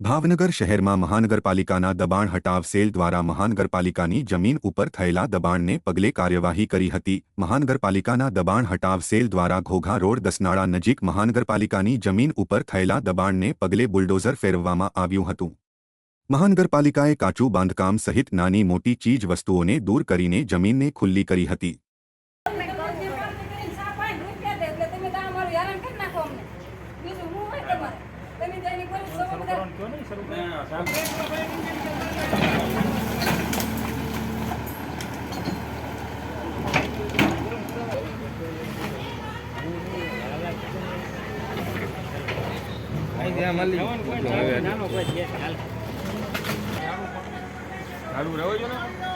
ભાવનગર શહેરમાં મહાનગરપાલિકાના દબાણ હટાવ સેલ દ્વારા મહાનગરપાલિકાની જમીન ઉપર થયેલા દબાણને પગલે કાર્યવાહી કરી હતી. મહાનગરપાલિકાના દબાણ હટાવ સેલ દ્વારા ઘોઘા રોડ દસનાળા નજીક મહાનગરપાલિકાની જમીન ઉપર થયેલા દબાણને પગલે બુલડોઝર ફેરવવામાં આવ્યું હતું. મહાનગરપાલિકાએ કાચું બાંધકામ સહિત નાની મોટી ચીજ વસ્તુઓને દૂર કરીને જમીનને ખુલ્લી કરી હતી. બીજું હું ચાલુ. રહેવો જોઈએ ને.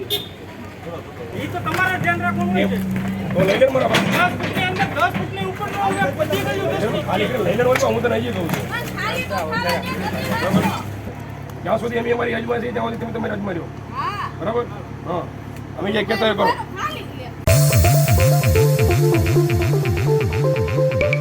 એ તો તમારે ધ્યાન રાખવાનું છે. તો લઈ લે મારા પાસે 10 ફૂટની અંદર 10 ફૂટની ઉપર નો આવે બધી ગયું ખાલી લઈ લે તો હું તને આઈ દઉં છું. બસ ખાલી તો જ્યાં સુધી અમે અમારી હજમાં છીએ ત્યાં સુધી તમે તમારી હજમાં રહ્યો બરાબર? હા. અમે જે કહેતા કરો.